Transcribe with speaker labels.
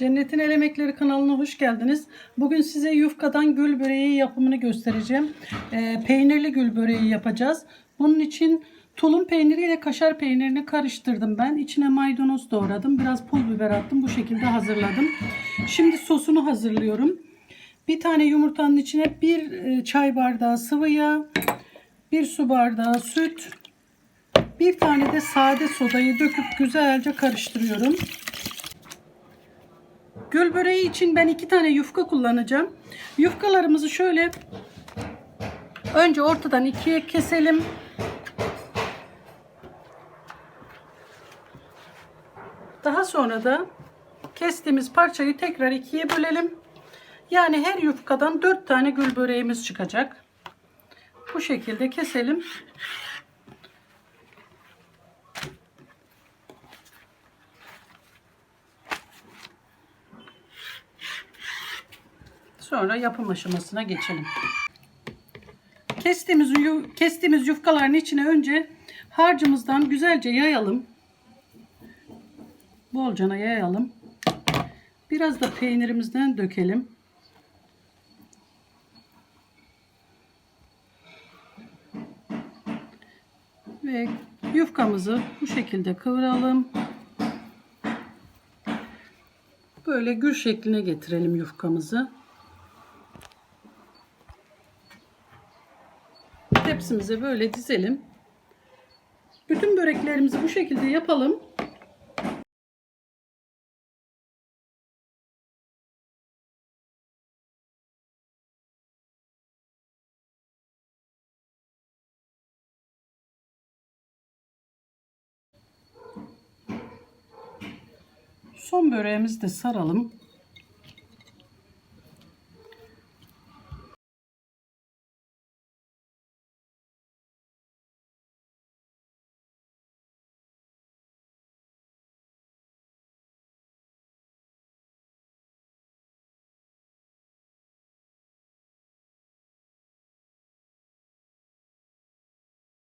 Speaker 1: Cennetin El Emekleri kanalına hoş geldiniz. Bugün size yufkadan gül böreği yapımını göstereceğim. Ee, peynirli gül böreği yapacağız. Bunun için tulum peyniri ile kaşar peynirini karıştırdım ben. İçine maydanoz doğradım. Biraz pul biber attım. Bu şekilde hazırladım. Şimdi sosunu hazırlıyorum. Bir tane yumurtanın içine bir e, çay bardağı sıvı yağ, bir su bardağı süt, bir tane de sade sodayı döküp güzelce karıştırıyorum. Gül böreği için ben iki tane yufka kullanacağım. Yufkalarımızı şöyle önce ortadan ikiye keselim. Daha sonra da kestiğimiz parçayı tekrar ikiye bölelim. Yani her yufkadan dört tane gül böreğimiz çıkacak. Bu şekilde keselim. Sonra yapım aşamasına geçelim. Kestiğimiz, kestiğimiz yufkaların içine önce harcımızdan güzelce yayalım. Bolcana yayalım. Biraz da peynirimizden dökelim. Ve yufkamızı bu şekilde kıvıralım. Böyle gül şekline getirelim yufkamızı. Tepsimize böyle dizelim. Bütün böreklerimizi bu şekilde yapalım. Son böreğimizi de saralım.